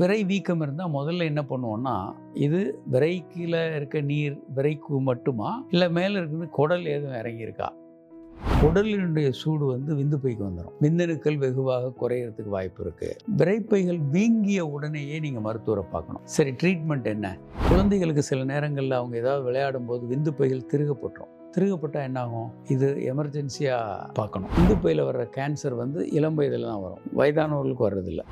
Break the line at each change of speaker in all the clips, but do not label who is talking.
விரை வீக்கம் இருந்தால் முதல்ல என்ன பண்ணுவோம்னா இது விரைக்கில் இருக்க நீர் விரைக்கு மட்டுமா? இல்லை மேலே இருக்கிறது குடல் எதுவும் இறங்கியிருக்கா? குடலினுடைய சூடு வந்து விந்து பைக்கு வந்துடும் விந்தணுக்கள் வெகுவாக குறையறதுக்கு வாய்ப்பு இருக்கு. விரைப்பைகள் வீங்கிய உடனேயே நீங்கள் மருத்துவரை பார்க்கணும். சரி ட்ரீட்மெண்ட் என்ன? குழந்தைகளுக்கு சில நேரங்களில் அவங்க ஏதாவது விளையாடும் போது விந்து பைகள் திருகப்பட்டுரும் திருகப்பட்டால் என்ன ஆகும் இது எமர்ஜென்சியாக பார்க்கணும். விந்து பையில் வர்ற கேன்சர் வந்து இளம் வயதில் தான் வரும். வயதானவர்களுக்கு வர்றதில்லை.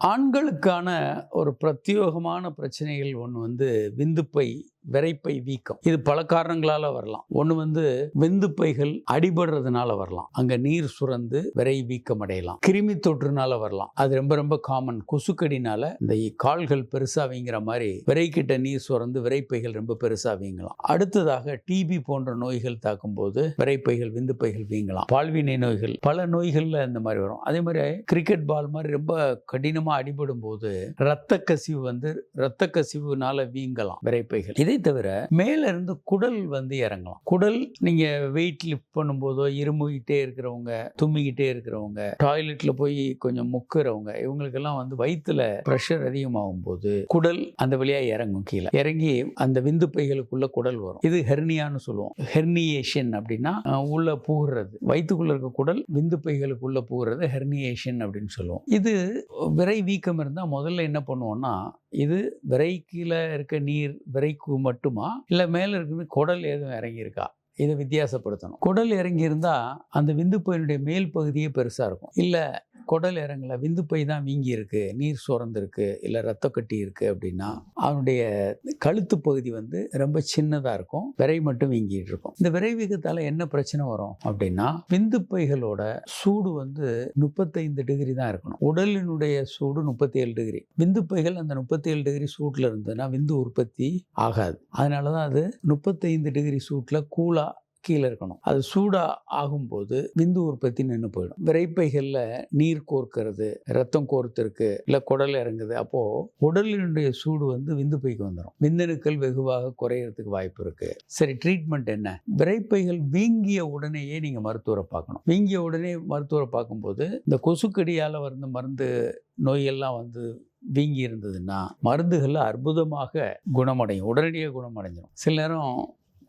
ஆண்களுக்கான ஒரு பிரத்யேகமான பிரச்சனைகள் ஒன்று வந்து விந்துப்பை விரைப்பை வீக்கம். இது பல காரணங்களால வரலாம். ஒன்று வந்து விந்துப்பைகள் அடிபடுறதுனால வரலாம். அங்கே நீர் சுரந்து விரை வீக்கம் அடையலாம். கிருமி தொற்றுனால வரலாம். அது ரொம்ப ரொம்ப காமன் கொசுக்கடினால இந்த கால்கள் பெருசா வீங்கிற மாதிரி விரைக்கிட்ட நீர் சுரந்து விரைப்பைகள் ரொம்ப பெருசா வீங்கலாம். அடுத்ததாக டிபி போன்ற நோய்கள் தாக்கும் போது விரைப்பைகள் விந்துப்பைகள் வீங்கலாம். பால்வினை நோய்கள் பல நோய்கள்ல இந்த மாதிரி வரும். அதே மாதிரி கிரிக்கெட் பால் மாதிரி ரொம்ப கடினமா அடிபடும் போது ரத்த கசிவு வந்து ரத்த கசிவுனால வீங்கலாம் விரைப்பைகள். இதே தவிர மேலேருந்து குடல் வந்து இறங்கலாம். குடல் நீங்க வெயிட் லிஃப்ட் பண்ணும்போதோ இருமுகிட்டே இருக்கிறவங்க தும்மிக்கிட்டே இருக்கிறவங்க டாய்லெட்ல போய் கொஞ்சம் முக்குறவங்க இவங்களுக்கெல்லாம் வந்து வயிற்றுல ப்ரெஷர் அதிகமாகும் போது குடல் அந்த வழியா இறங்கும் கீழே. இறங்கி அந்த விந்து பைகளுக்குள்ள குடல் வரும். இது ஹெர்னியான்னு சொல்லுவோம். ஹெர்னியேஷன் அப்படின்னா உள்ள புகுறது. வயிற்றுக்குள்ள இருக்க குடல் விந்து பைகளுக்குள்ள புகுறது ஹெர்னியேஷன் அப்படின்னு சொல்லுவோம். இது விரை வீக்கம் இருந்தால் முதல்ல என்ன பண்ணுவோம்னா இது விரைக்கில இருக்க நீர் விரைக்கு மட்டுமா? இல்லை மேலே இருக்கிறது குடல் எதுவும் இறங்கியிருக்கா? இதை வித்தியாசப்படுத்தணும். குடல் இறங்கி இருந்தால் அந்த விந்துப்பையினுடைய மேல் பகுதியே பெருசாக இருக்கும். இல்லை குடல் இறங்கல விந்துப்பை தான் வீங்கி இருக்கு நீர் சுரந்திருக்கு இல்லை ரத்த கட்டி இருக்கு அப்படின்னா அவனுடைய கழுத்து பகுதி வந்து ரொம்ப சின்னதாக இருக்கும் விரை மட்டும் வீங்கிட்டு இருக்கும். இந்த விரை வீக்கத்தால் என்ன பிரச்சனை வரும் அப்படின்னா விந்துப்பைகளோட சூடு வந்து முப்பத்தைந்து டிகிரி தான் இருக்கணும். உடலினுடைய சூடு முப்பத்தி ஏழு டிகிரி விந்துப்பைகள் அந்த முப்பத்தி ஏழு டிகிரி சூட்டில் இருந்ததுன்னா விந்து உற்பத்தி ஆகாது. அதனால தான் அது முப்பத்தைந்து டிகிரி சூட்டில் கூலாக கீழே இருக்கணும் அது சூடாக ஆகும்போது விந்து உற்பத்தி நின்று போயிடும். விரைப்பைகளில் நீர் கோர்க்கிறது ரத்தம் கோர்த்திருக்கு இல்லை குடல் இறங்குது அப்போது உடலினுடைய சூடு வந்து விந்து பைக்கு வந்துடும் விந்தணுக்கள் வெகுவாக குறையறதுக்கு வாய்ப்பு இருக்கு. சரி ட்ரீட்மெண்ட் என்ன? விரைப்பைகள் வீங்கிய உடனேயே நீங்கள் மருத்துவரை பார்க்கணும். வீங்கிய உடனே மருத்துவரை பார்க்கும்போது இந்த கொசுக்கடியால் வந்து மருந்து நோயெல்லாம் வந்து வீங்கி இருந்ததுன்னா மருந்துகள் அற்புதமாக குணமடையும். உடனடியாக குணமடைஞ்சிடும் சில நேரம்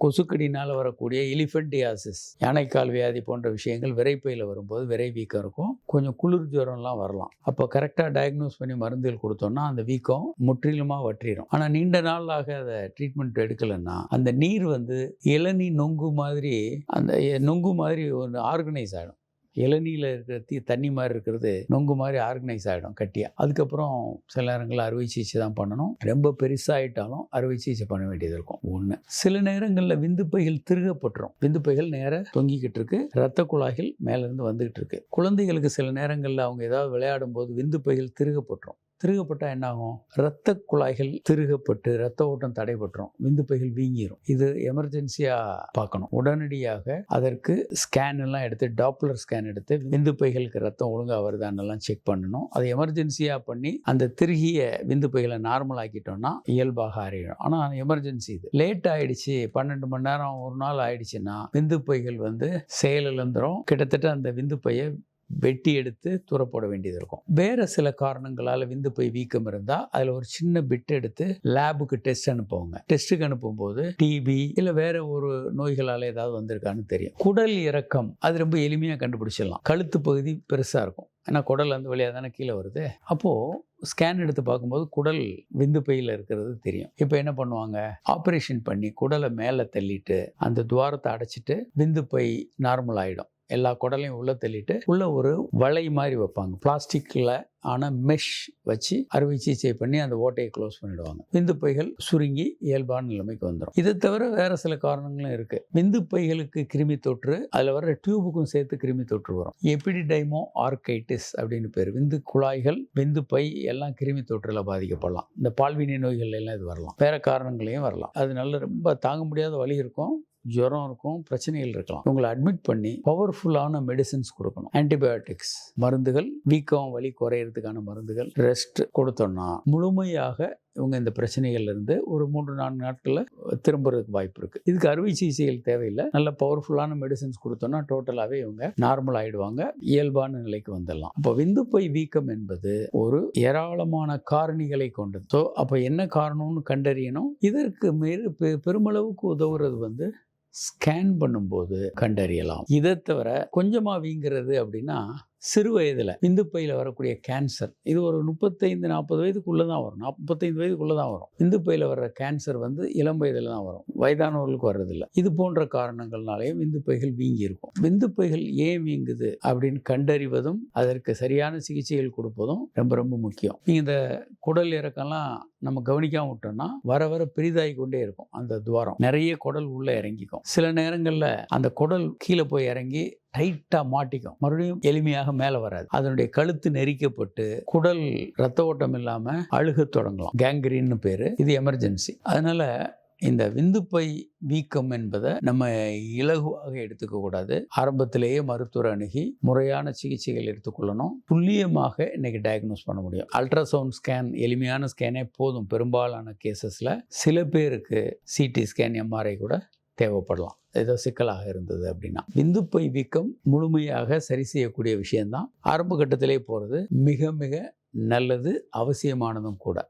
கொசுக்கடினால் வரக்கூடிய எலிஃபென்டியாசிஸ் யானைக்கால் வியாதி போன்ற விஷயங்கள் விரைப்பையில் வரும்போது விரை வீக்கம் இருக்கும். கொஞ்சம் குளிர் ஜுரம்லாம் வரலாம். அப்போ கரெக்டாக டயக்னோஸ் பண்ணி மருந்துகள் கொடுத்தோம்னா அந்த வீக்கம் முற்றிலுமாக வற்றிடும் ஆனால் நீண்ட நாளாக அதை ட்ரீட்மெண்ட் எடுக்கலைன்னா அந்த நீர் வந்து இளநீ நொங்கு மாதிரி அந்த நொங்கு மாதிரி ஒரு ஆர்கனைஸ் ஆகிடும் இளநீல இருக்கிற தீ தண்ணி மாதிரி இருக்கிறது நொங்கு மாதிரி ஆர்கனைஸ் ஆகிடும் கட்டியாக அதுக்கப்புறம் சில நேரங்களில் அறுவை சிகிச்சை தான் பண்ணணும். ரொம்ப பெருசாகிட்டாலும் அறுவை சிகிச்சை பண்ண வேண்டியது இருக்கும். ஒன்று சில நேரங்களில் விந்துப்பைகள் திருகப்பட்டுரும். விந்துப்பைகள் நேராக தொங்கிக்கிட்டு இருக்கு. ரத்த குழாய்கள் மேலேருந்து வந்துகிட்டு இருக்கு. குழந்தைகளுக்கு சில நேரங்களில் அவங்க ஏதாவது விளையாடும் போது விந்துப்பைகள் திருகப்பட்டுரும். திருகப்பட்டால் என்னாகும்? இரத்த குழாய்கள் திருகப்பட்டு ரத்த ஓட்டம் தடைபட்டுரும். விந்துப்பைகள் வீங்கிரும். இது எமர்ஜென்சியாக பார்க்கணும். உடனடியாக அதற்கு ஸ்கேன் எல்லாம் எடுத்து டாப்லர் ஸ்கேன் எடுத்து விந்துப்பைகளுக்கு ரத்தம் ஒழுங்காக வருதான்னெல்லாம் செக் பண்ணணும். அதை எமர்ஜென்சியாக பண்ணி அந்த திருகிய விந்துப்பைகளை நார்மல் ஆக்கிட்டோம்னா இயல்பாக அறியும் ஆனால் எமர்ஜென்சி இது. லேட் ஆயிடுச்சு. பன்னெண்டு மணி நேரம் ஒரு நாள் ஆயிடுச்சுன்னா விந்துப்பைகள் வந்து செயலிழந்துடும் கிட்டத்தட்ட அந்த விந்துப்பையை வெட்டி எடுத்து தூரப்போட வேண்டியது இருக்கும். வேற சில காரணங்களால் போய் வீக்கம் இருந்தால் அதில் ஒரு சின்ன பிட் எடுத்து லேபுக்கு டெஸ்ட் அனுப்புவாங்க. டெஸ்ட்டுக்கு அனுப்பும்போது டிபி இல்லை வேற ஒரு நோய்களால் ஏதாவது வந்திருக்கான்னு தெரியும். குடல் இறக்கம் அது ரொம்ப எளிமையாக கண்டுபிடிச்சிடலாம். கழுத்து பகுதி பெருசாக இருக்கும். ஏன்னா குடல் அந்த வழியாக தானே கீழே வருது. அப்போது ஸ்கேன் எடுத்து பார்க்கும்போது குடல் விந்து பையில் இருக்கிறது தெரியும். இப்போ என்ன பண்ணுவாங்க? ஆப்ரேஷன் பண்ணி குடலை மேலே தள்ளிட்டு அந்த துவாரத்தை அடைச்சிட்டு விந்து பை நார்மல் ஆகிடும் எல்லா குடலையும் உள்ளே தள்ளிட்டு உள்ளே ஒரு வலை மாதிரி வைப்பாங்க. பிளாஸ்டிக்கில் ஆன மெஷ் வச்சு அறுவை சிகிச்சை பண்ணி அந்த ஓட்டையை க்ளோஸ் பண்ணிடுவாங்க. விந்து பைகள் சுருங்கி இயல்பான நிலைமைக்கு வந்துடும் இதை தவிர வேறு சில காரணங்களும் இருக்குது விந்து பைகளுக்கு கிருமி தொற்று அதில் வர டியூபுக்கும் சேர்த்து கிருமி தொற்று வரும். எபிடிடைமோ ஆர்கைட்டிஸ் அப்படின்னு பேர். விந்து குழாய்கள் விந்து பை எல்லாம் கிருமி தொற்றில் பாதிக்கப்படலாம். இந்த பால்வினை நோய்கள் எல்லாம் இது வரலாம். வேறு காரணங்களையும் வரலாம். அது நல்ல ரொம்ப தாங்க முடியாத வழி இருக்கும். ஜுரம் இருக்கும் பிரச்சனைகள் இருக்கலாம். இவங்களை அட்மிட் பண்ணி பவர்ஃபுல்லான மெடிசின்ஸ் கொடுக்கணும். ஆன்டிபயோட்டிக்ஸ் மருந்துகள் வீக்கம் வலி குறையிறதுக்கான மருந்துகள் ரெஸ்ட் கொடுத்தோம்னா முழுமையாக இவங்க இந்த பிரச்சனைகள்ல இருந்து ஒரு மூன்று நான்கு நாட்களில் திரும்புறதுக்கு வாய்ப்பு இருக்குது இதுக்கு அறுவை சிகிச்சைகள் தேவையில்லை. நல்ல பவர்ஃபுல்லான மெடிசன்ஸ் கொடுத்தோம்னா டோட்டலாகவே இவங்க நார்மல் ஆயிடுவாங்க. இயல்பான நிலைக்கு வந்துடலாம். அப்போ விந்துப்பை வீக்கம் என்பது ஒரு ஏராளமான காரணிகளை கொண்டது. ஸோ அப்போ என்ன காரணம்னு கண்டறியணும். இதற்கு மேல் பெருமளவுக்கு உதவுறது வந்து ஸ்கேன் பண்ணும்போது கண்டறியலாம். இதை தவிர கொஞ்சமாக வீங்கிறது அப்படின்னா சிறு வயதில் விந்துப்பையில் வரக்கூடிய கேன்சர் இது ஒரு முப்பத்தைந்து நாற்பது வயதுக்குள்ளே தான் வரும். முப்பத்தைந்து வயதுக்குள்ளே தான் வரும். விந்துப்பையில் வர்ற கேன்சர் வந்து இளம் வயதில் தான் வரும். வயதானவர்களுக்கு வர்றதில்ல. இது போன்ற காரணங்கள்னாலேயும் விந்துப்பைகள் வீங்கி இருக்கும். விந்துப்பைகள் ஏன் வீங்குது அப்படின்னு கண்டறிவதும் அதற்கு சரியான சிகிச்சைகள் கொடுப்பதும் ரொம்ப ரொம்ப முக்கியம். நீங்கள் இந்த குடல் இறக்கம்லாம் நம்ம கவனிக்காம விட்டோம்னா வர வர பெரிதாகி கொண்டே இருக்கும் அந்த துவாரம். நிறைய குடல் உள்ளே இறங்கிக்கும். சில நேரங்களில் அந்த குடல் கீழே போய் இறங்கி டைட்டாக மாட்டிக்கும். மறுபடியும் எளிமையாக மேலே வராது. அதனுடைய கழுத்து நெரிக்கப்பட்டு குடல் ரத்த ஓட்டம் இல்லாமல் அழுகத் தொடங்கலாம். கேங்கரின்னு பேர். இது எமர்ஜென்சி அதனால் இந்த விந்துப்பை வீக்கம் என்பதை நம்ம இலகுவாக எடுத்துக்க கூடாது. ஆரம்பத்திலேயே மருத்துவர் அணுகி முறையான சிகிச்சைகள் எடுத்துக்கொள்ளணும். துல்லியமாக இன்னைக்கு டயக்னோஸ் பண்ண முடியும். அல்ட்ராசவுண்ட் ஸ்கேன் எளிமையான ஸ்கேனே போதும். பெரும்பாலான கேசஸில் சில பேருக்கு சிடி ஸ்கேன் எம்ஆர்ஐ கூட தேவைப்படலாம். ஏதோ சிக்கலாக இருந்தது அப்படின்னா. இந்துப்பை வீக்கம் முழுமையாக சரி செய்யக்கூடிய விஷயந்தான் ஆரம்ப கட்டத்திலே போகிறது மிக மிக நல்லது அவசியமானதும் கூட.